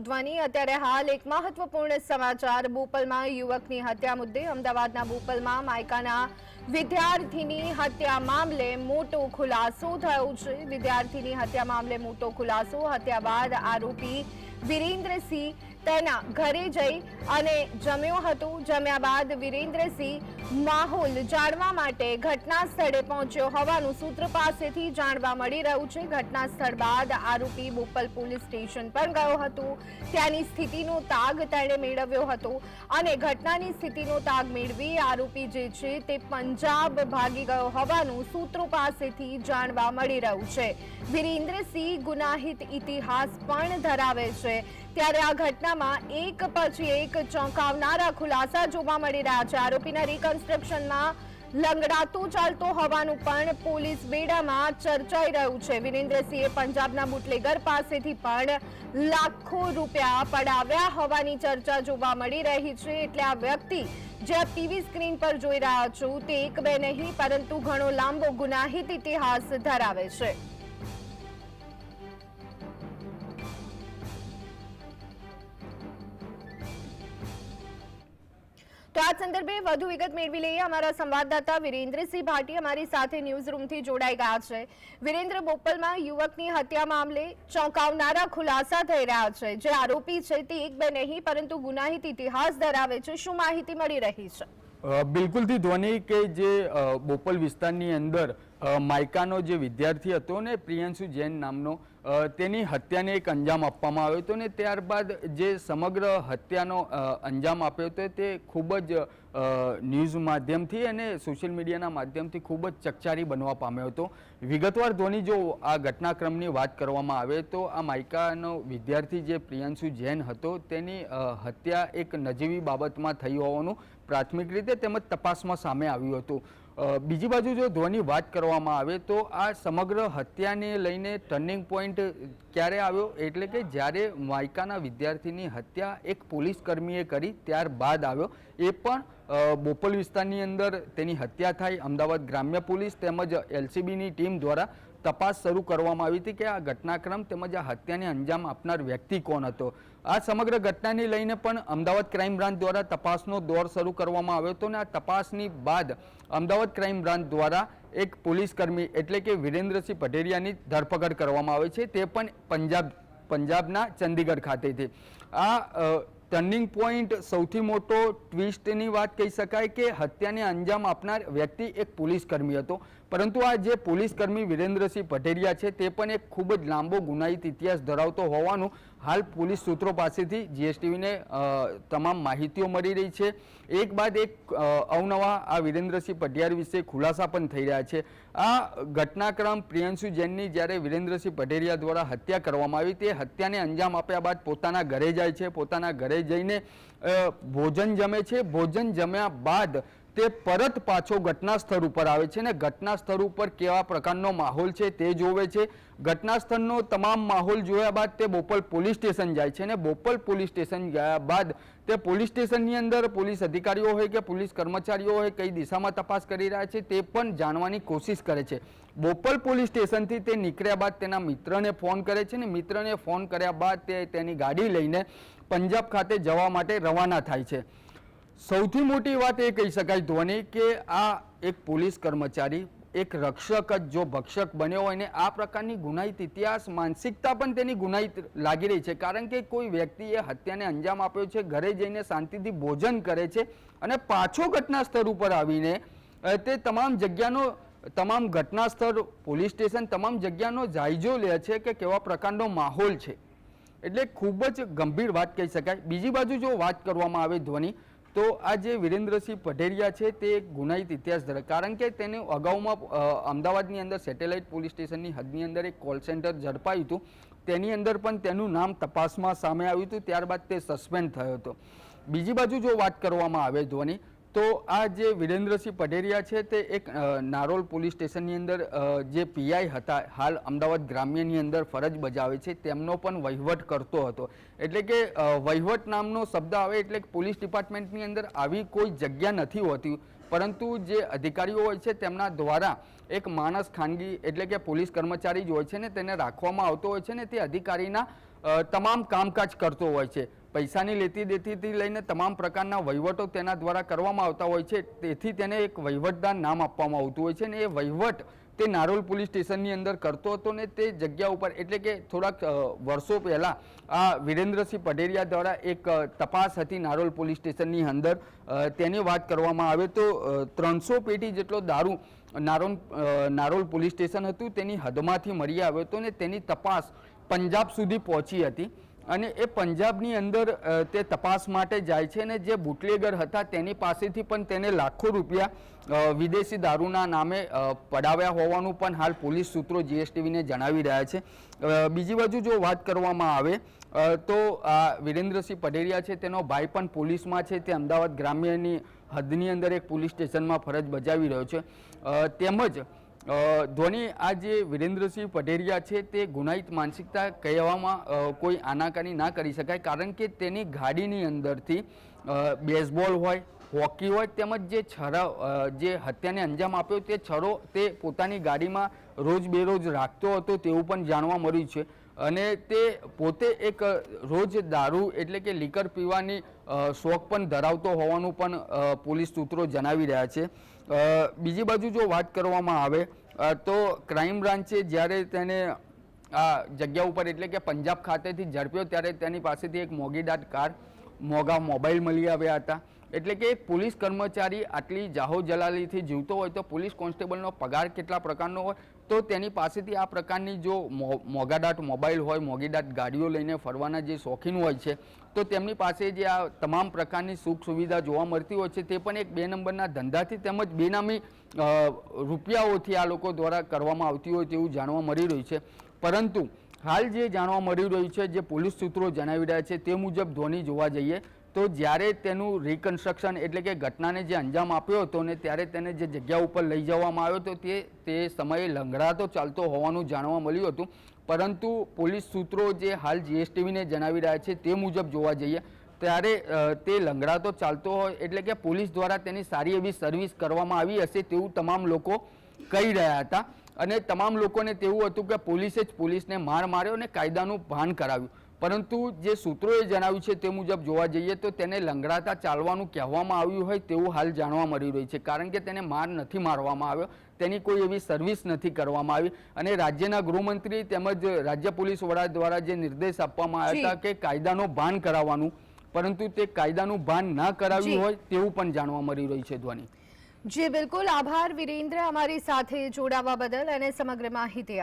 છું ધ્વનિ અત્યારે હાલ એક મહત્વપૂર્ણ સમાચાર. બોપલમાં યુવકની હત્યા મુદ્દે અમદાવાદના બોપલમાં માયકાના વિદ્યાર્થીની હત્યા મામલે મોટો ખુલાસો થયો છે. વિદ્યાર્થીની હત્યા મામલે મોટો ખુલાસો. હત્યા બાદ આરોપી વિરેન્દ્રસિંહ તેના ઘરે જઈ અને જમ્યું હતું. જમ્યા બાદ વિરેન્દ્રસિંહ માહોલ જાણવા માટે ઘટના સ્થળે પહોંચ્યો હોવાનું સૂત્ર પાસેથી જાણવા મળી રહ્યું છે. ઘટના સ્થળ બાદ આરોપી બોપલ પોલીસ સ્ટેશન પર ગયો હતો. ત્યાંની સ્થિતિનો તાગ તેણે મેળવ્યો હતો અને ઘટનાની સ્થિતિનો તાગ મેળવી આરોપી જે છે તે પંજાબ ભાગી ગયો હોવાનું સૂત્રો પાસેથી જાણવા મળી રહ્યું છે. વિરેન્દ્રસિંહ ગુનાહિત ઇતિહાસ પણ ધરાવે છે. ત્યારે આ ઘટનામાં એક પછી એક ચોંકાવનારા ખુલાસા જોવા મળી રહ્યા છે. આરોપીના રિકન્સ્ટ્રક્શનમાં લંગડાતો ચાલતો હોવાનું પણ પોલીસ બેડામાં ચર્ચાઈ રહ્યું છે. વિરેન્દ્રસિંહે પંજાબના બુટલેગર પાસેથી પણ લાખો રૂપિયા પડાવ્યા હોવાની ચર્ચા જોવા મળી રહી છે. એટલે આ વ્યક્તિ જે ટીવી સ્ક્રીન પર જોઈ રહ્યા છું, તે એક બે નહીં, પરંતુ ઘણો લાંબો ગુનાહિત ઇતિહાસ ધરાવે છે. તો આ સંદર્ભે વધુ વિગત મેળવી લઈએ. અમારા સંવાદદાતા વિરેન્દ્રસિંહ ભાટી અમારી સાથે ન્યૂઝ રૂમથી જોડાઈ ગયા છે. વિરેન્દ્ર, બોપલમાં યુવકની હત્યા મામલે ચોંકાવનારા ખુલાસા થઈ રહ્યા છે. જે આરોપી છે તે એક બે નહીં, પરંતુ ગુનાહિત ઇતિહાસ ધરાવે છે. શું માહિતી મળી રહી છે? બિલકુલથી ધ્વનિ કે જે બોપલ વિસ્તારની અંદર માયકાનો જે વિદ્યાર્થી હતો ને, પ્રિયંશુ જૈન નામનો તેની હત્યાને એક અંજામ આપવામાં આવ્યો હતો ને, ત્યારબાદ જે સમગ્ર હત્યાનો અંજામ આપ્યો હતો, તે ખૂબ જ ન્યૂઝ માધ્યમથી અને સોશિયલ મીડિયાના માધ્યમથી ખૂબ જ ચકચારી બનવા પામ્યો હતો. વિગતવાર ધોની જો આ ઘટનાક્રમની વાત કરવામાં આવે, તો આ માયકાનો વિદ્યાર્થી જે પ્રિયંશુ જૈન હતો, તેની હત્યા એક નજીવી બાબતમાં થઈ હોવાનું પ્રાથમિક રીતે તેમજ તપાસમાં સામે આવ્યું હતું. બીજી બાજુ જો ધ્વની વાત કરવામાં આવે તો આ સમગ્ર હત્યાને લઈને ટર્નિંગ પોઈન્ટ ક્યારે આવ્યો? એટલે કે જ્યારે માયકાના વિદ્યાર્થીની હત્યા એક પોલીસ કર્મીએ કરી ત્યારબાદ આવ્યો. એ પણ બોપલ વિસ્તારની અંદર તેની હત્યા થાય અમદાવાદ ગ્રામ્ય પોલીસ તેમજ એલસીબીની ટીમ દ્વારા તપાસ શરૂ કરવામાં આવી હતી કે આ ઘટનાક્રમ તેમજ આ હત્યાને અંજામ આપનાર વ્યક્તિ કોણ હતો? આ સમગ્ર ઘટનાને લઈને પણ અમદાવાદ ક્રાઇમ બ્રાન્ચ દ્વારા તપાસનો દોર શરૂ કરવામાં આવ્યો હતો અને આ તપાસની બાદ અમદાવાદ ક્રાઇમ બ્રાન્ચ દ્વારા એક પોલીસકર્મી એટલે કે વિરેન્દ્રસિંહ પટેરિયાની ધરપકડ કરવામાં આવે છે. તે પણ પંજાબ, પંજાબના ચંદીગઢ ખાતેથી. આ ટર્નિંગ પોઈન્ટ સૌથી મોટો ટ્વિસ્ટની વાત કહી શકાય કે હત્યાને અંજામ આપનાર વ્યક્તિ એક પોલીસ કર્મી હતો. પરંતુ આ જે પોલીસ કર્મી વિરેન્દ્રસિંહ પટેરિયા છે, તે પણ એક ખૂબ જ લાંબો ગુનાહિત ઇતિહાસ ધરાવતો હોવાનું હાલ પોલીસ સૂત્રો પાસેથી જીએસટીવીને તમામ માહિતીઓ મળી રહી છે. એક બાદ એક અવનવા આ વિરેન્દ્રસિંહ પટિયાર વિશે ખુલાસા પણ થઈ રહ્યા છે. આ ઘટનાક્રમ પ્રિયંશુ જૈનની જ્યારે વિરેન્દ્રસિંહ પટેરિયા દ્વારા હત્યા કરવામાં આવી, તે હત્યાને અંજામ આપ્યા બાદ પોતાના ઘરે જાય છે. પોતાના ઘરે જઈને ભોજન જમે છે. ભોજન જમ્યા બાદ તે પરત પાછો ઘટના સ્થળ ઉપર આવે છે ને ઘટના સ્થળ ઉપર કેવા પ્રકારનો માહોલ છે તે જોવે છે. ઘટના સ્થળનો તમામ માહોલ જોયા બાદ તે બોપલ પોલીસ સ્ટેશન જાય છે ને બોપલ પોલીસ સ્ટેશન ગયા બાદ તે પોલીસ સ્ટેશનની અંદર પોલીસ અધિકારીઓ હોય કે પોલીસ કર્મચારીઓ હોય કઈ દિશામાં તપાસ કરી રહ્યા છે તે પણ જાણવાની કોશિશ કરે છે. બોપલ પોલીસ સ્ટેશનથી તે નીકળ્યા બાદ તેના મિત્રને ફોન કરે છે ને મિત્રને ફોન કર્યા બાદ તે તેની ગાડી લઈને પંજાબ ખાતે જવા માટે રવાના થાય છે. સૌથી મોટી વાત એ કહી શકાય ધ્વનિ કે આ એક પોલીસ કર્મચારી, એક રક્ષક જ જો ભક્ષક બન્યો હોય ને, આ પ્રકારની ગુનાહિત ઇતિહાસ, માનસિકતા પણ તેની ગુનાહિત લાગી રહી છે. કારણ કે કોઈ વ્યક્તિએ હત્યાને અંજામ આપ્યો છે, ઘરે જઈને શાંતિથી ભોજન કરે છે અને પાછો ઘટના સ્થળ ઉપર આવીને તે તમામ જગ્યાનો, તમામ ઘટના સ્થળ પોલીસ સ્ટેશન, તમામ જગ્યાનો જાયજો લે છે કે કેવા પ્રકારનો માહોલ છે. એટલે ખૂબ જ ગંભીર વાત કહી શકાય. બીજી બાજુ જો વાત કરવામાં આવે ધ્વનિ તો આ જે વિરેન્દ્રસિંહ પઢેરિયા છે તે એક ગુનાહિત ઇતિહાસ ધરાવે કારણ કે તેને અગાઉમાં અમદાવાદની અંદર સેટેલાઇટ પોલીસ સ્ટેશનની હદની અંદર એક કોલ સેન્ટર ઝડપાયું હતું. તેની અંદર પણ તેનું નામ તપાસમાં સામે આવ્યું હતું. ત્યારબાદ તે સસ્પેન્ડ થયો હતો. બીજી બાજુ જો વાત કરવામાં આવે ધ્વનિ તો આ જે વિરેન્દ્રસિંહ પઢેરિયા છે તે એક નારોલ પોલીસ સ્ટેશનની અંદર જે પીઆઈ હતા, હાલ અમદાવાદ ગ્રામ્યની અંદર ફરજ બજાવે છે, તેમનો પણ વહીવટ કરતો હતો. એટલે કે વહીવટ નામનો શબ્દ આવે એટલે કે પોલીસ ડિપાર્ટમેન્ટની અંદર આવી કોઈ જગ્યા નથી હોતી. પરંતુ જે અધિકારીઓ હોય છે તેમના દ્વારા એક માણસ ખાનગી એટલે કે પોલીસ કર્મચારી જ હોય છે ને, તેને રાખવામાં આવતો હોય છે ને, તે અધિકારીના તમામ કામકાજ કરતો હોય છે. પૈસાની લેતી દેતીથી લઈને તમામ પ્રકારના વહીવટો તેના દ્વારા કરવામાં આવતા હોય છે. તેથી તેને એક વહીવટદાર નામ આપવામાં આવતું હોય છે અને એ વહીવટ તે નારોલ પોલીસ સ્ટેશનની અંદર કરતો હતો ને તે જગ્યા ઉપર એટલે કે થોડાક વર્ષો પહેલાં આ વિરેન્દ્રસિંહ પઢેરિયા દ્વારા એક તપાસ હતી નારોલ પોલીસ સ્ટેશનની અંદર. તેની વાત કરવામાં આવે તો ત્રણસો પેટી જેટલો દારૂ નારોલ નારોલ પોલીસ સ્ટેશન હતું. તેની હદમાંથી મળી આવ્યો હતો ને તેની તપાસ પંજાબ સુધી પહોંચી હતી અને એ પંજાબની અંદર તે તપાસ માટે જાય છે અને જે બુટલેગર હતા તેની પાસેથી પણ તેને લાખો રૂપિયા વિદેશી દારૂના નામે પડાવ્યા હોવાનું પણ હાલ પોલીસ સૂત્રો જીએસટીવીને જણાવી રહ્યા છે. બીજી બાજુ જો વાત કરવામાં આવે તો આ વિરેન્દ્રસિંહ પઢેરિયા છે, તેનો ભાઈ પણ પોલીસમાં છે, તે અમદાવાદ ગ્રામ્યની હદની અંદર એક પોલીસ સ્ટેશનમાં ફરજ બજાવી રહ્યો છે. તેમજ ધોની આ જે વિરેન્દ્રસિંહ પટેરિયા છે તે ગુનાહિત માનસિકતા કહેવામાં કોઈ આનાકાની ના કરી શકાય, કારણ કે તેની ગાડીની અંદરથી બેઝબોલ હોય હોકી હોય તેમજ જે છરા જે હત્યાને અંજામ આપ્યો તે છરો તે પોતાની ગાડીમાં રોજ બેરોજ રાખતો હતો તેવું પણ જાણવા મળ્યું છે. અને તે પોતે એક રોજ દારૂ એટલે કે લીકર પીવાની શોખ પણ ધરાવતો હોવાનું પણ પોલીસ સૂત્રો જણાવી રહ્યા છે. બીજી બાજુ જો વાત કરવામાં આવે તો ક્રાઇમ બ્રાન્ચે જ્યારે તેને, આ જગ્યા ઉપર એટલે કે પંજાબ ખાતેથી ઝડપ્યો ત્યારે તેની પાસેથી એક મોગીદાટ કાર મોગા મોબાઈલ મળી આવ્યા હતા. એટલે કે એક પોલીસ કર્મચારી આટલી જાહો જલાલીથી જીવતો હોય તો પોલીસ કોન્સ્ટેબલનો પગાર કેટલા પ્રકારનો હોય તો તેની પાસેથી આ પ્રકારની જો મો- મોગાદાટ મોબાઈલ હોય મોગીદાટ ગાડીઓ લઈને ફરવાના જે શોખીન હોય છે, તો તેમની પાસે જે આ તમામ પ્રકારની સુખ સુવિધા જોવા મળતી હોય છે, તે પણ એક બે નંબરના ધંધાથી તેમજ બેનામી રૂપિયાઓથી આ લોકો દ્વારા કરવામાં આવતી હોય તેવું જાણવા મળી રહ્યું છે. પરંતુ હાલ જે જાણવા મળી રહ્યું છે, જે પોલીસ સૂત્રો જણાવી રહ્યા છે, તે મુજબ ધોની જોવા જઈએ તો જ્યારે તેનું રિકન્સ્ટ્રક્શન એટલે કે ઘટનાને જે અંજામ આપ્યો હતો ને ત્યારે તેને જે જગ્યા ઉપર લઈ જવામાં આવ્યો હતો તે તે સમયે લંગડાતો ચાલતો હોવાનું જાણવા મળ્યું હતું. પરંતુ પોલીસ સૂત્રો જે હાલ જીએસટીવીને જણાવી રહ્યા છે તે મુજબ જોવા જઈએ, ત્યારે તે લંગડાતો ચાલતો હોય એટલે કે પોલીસ દ્વારા તેની સારી એવી સર્વિસ કરવામાં આવી હશે તેવું તમામ લોકો કહી રહ્યા હતા. અને તમામ લોકોને તેવું હતું કે પોલીસે જ પોલીસને માર માર્યો અને કાયદાનું ભાન કરાવ્યું. પરંતુ જે સૂત્રોએ જણાવ્યું છે તે મુજબ જોવા જઈએ તો તેને લંગડાતા ચાલવાનું કહેવામાં આવ્યું હોય તેવું હાલ જાણવા મળી રહ્યું છે. કારણ કે તેને માર નથી મારવામાં આવ્યો તેની કોઈ એવી સર્વિસ નથી કરવામાં આવી અને રાજ્યના ગૃહમંત્રી તેમજ રાજ્ય પોલીસ વડા દ્વારા જે નિર્દેશ આપવામાં આવ્યા હતા કે કાયદાનો ભાન કરાવવાનું પરંતુ તે કાયદાનું ભાન ના કરાવ્યું હોય તેવું પણ જાણવા મળી રહ્યું છે ધ્વની. જી બિલકુલ. આભાર વિરેન્દ્ર અમારી સાથે જોડાવા બદલ અને સમગ્ર માહિતી